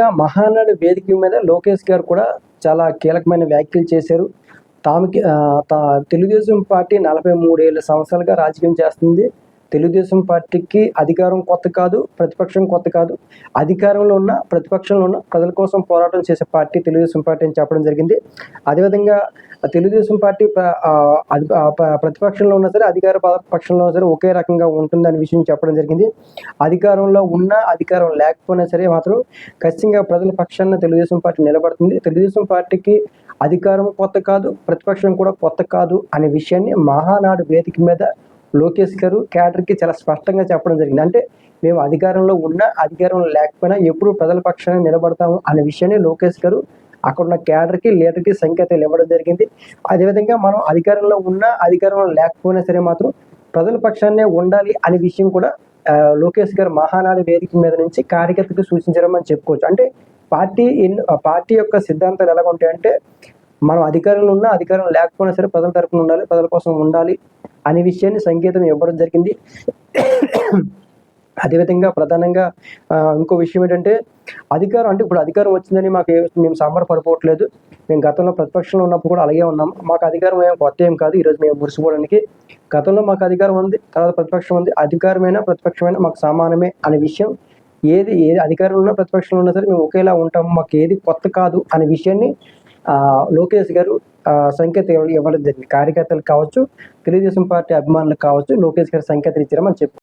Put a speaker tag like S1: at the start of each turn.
S1: మహానాడు వేదిక మీద లోకేష్ గారు కూడా చాలా కీలకమైన వ్యాఖ్యలు చేశారు. తాముకి తా- తెలుగుదేశం పార్టీ నలభై మూడేళ్ళ సంవత్సరాలుగా రాజకీయం చేస్తుంది. తెలుగుదేశం పార్టీకి అధికారం కొత్త కాదు ప్రతిపక్షం కొత్త కాదు. అధికారంలో ఉన్న ప్రతిపక్షంలో ఉన్న ప్రజల కోసం పోరాటం చేసే పార్టీ తెలుగుదేశం పార్టీ అని చెప్పడం జరిగింది. అదేవిధంగా తెలుగుదేశం పార్టీ ప్ర- ప్రతిపక్షంలో ఉన్నా సరే అధికార పక్షంలో ఉన్నా సరే ఒకే రకంగా ఉంటుందనే విషయం చెప్పడం జరిగింది. అధికారంలో ఉన్నా అధికారం లేకపోయినా సరే మాత్రం ఖచ్చితంగా ప్రజల పక్షాన తెలుగుదేశం పార్టీ నిలబడుతుంది. తెలుగుదేశం పార్టీకి అధికారం కొత్త కాదు ప్రతిపక్షం కూడా కొత్త కాదు అనే విషయాన్ని మహానాడు వేదిక మీద లోకేష్ గారు క్యాడర్కి చాలా స్పష్టంగా చెప్పడం జరిగింది. అంటే మేము అధికారంలో ఉన్నా అధికారంలో లేకపోయినా ఎప్పుడు ప్రజల పక్షాన నిలబడతాము అనే విషయాన్ని లోకేష్ గారు అక్కడ ఉన్న క్యాడర్కి లీడర్కి సంకేతాలు ఇవ్వడం జరిగింది. అదేవిధంగా మనం అధికారంలో ఉన్నా అధికారంలో లేకపోయినా సరే మాత్రం ప్రజల పక్షాన్నే ఉండాలి అనే విషయం కూడా లోకేష్ గారు మహానాడు వేదిక మీద నుంచి కార్యకర్తకు సూచించడం చెప్పుకోవచ్చు. అంటే పార్టీ ఎన్ ఆ పార్టీ యొక్క సిద్ధాంతాలు ఎలా ఉంటాయంటే మనం అధికారంలో ఉన్నా అధికారం లేకపోయినా సరే ప్రజల తరపున ఉండాలి ప్రజల కోసం ఉండాలి అనే విషయాన్ని సంకేతం ఇవ్వడం జరిగింది. అదేవిధంగా ప్రధానంగా ఇంకో విషయం ఏంటంటే అధికారం అంటే ఇప్పుడు అధికారం వచ్చిందని మాకు మేము సంబర పడిపోవట్లేదు. మేము గతంలో ప్రతిపక్షంలో ఉన్నప్పుడు కూడా అలాగే ఉన్నాం. మాకు అధికారం ఏం కొత్త ఏం కాదు. ఈరోజు మేము మురిసిపోవడానికి గతంలో మాకు అధికారం ఉంది తర్వాత ప్రతిపక్షం ఉంది. అధికారమైనా ప్రతిపక్షమైనా మాకు సమానమే అనే విషయం ఏది ఏది అధికారంలో ఉన్నా ప్రతిపక్షంలో ఉన్నా సరే మేము ఒకేలా ఉంటాం. మాకు ఏది కొత్త కాదు అనే విషయాన్ని లోకేష్ గారు ఆ, సంకేతం ఇవ్వడం జరిగింది. కార్యకర్తలు కావచ్చు తెలుగుదేశం పార్టీ అభిమానులు కావచ్చు లోకేష్ గారు సంకేతం ఇచ్చారని చెప్పి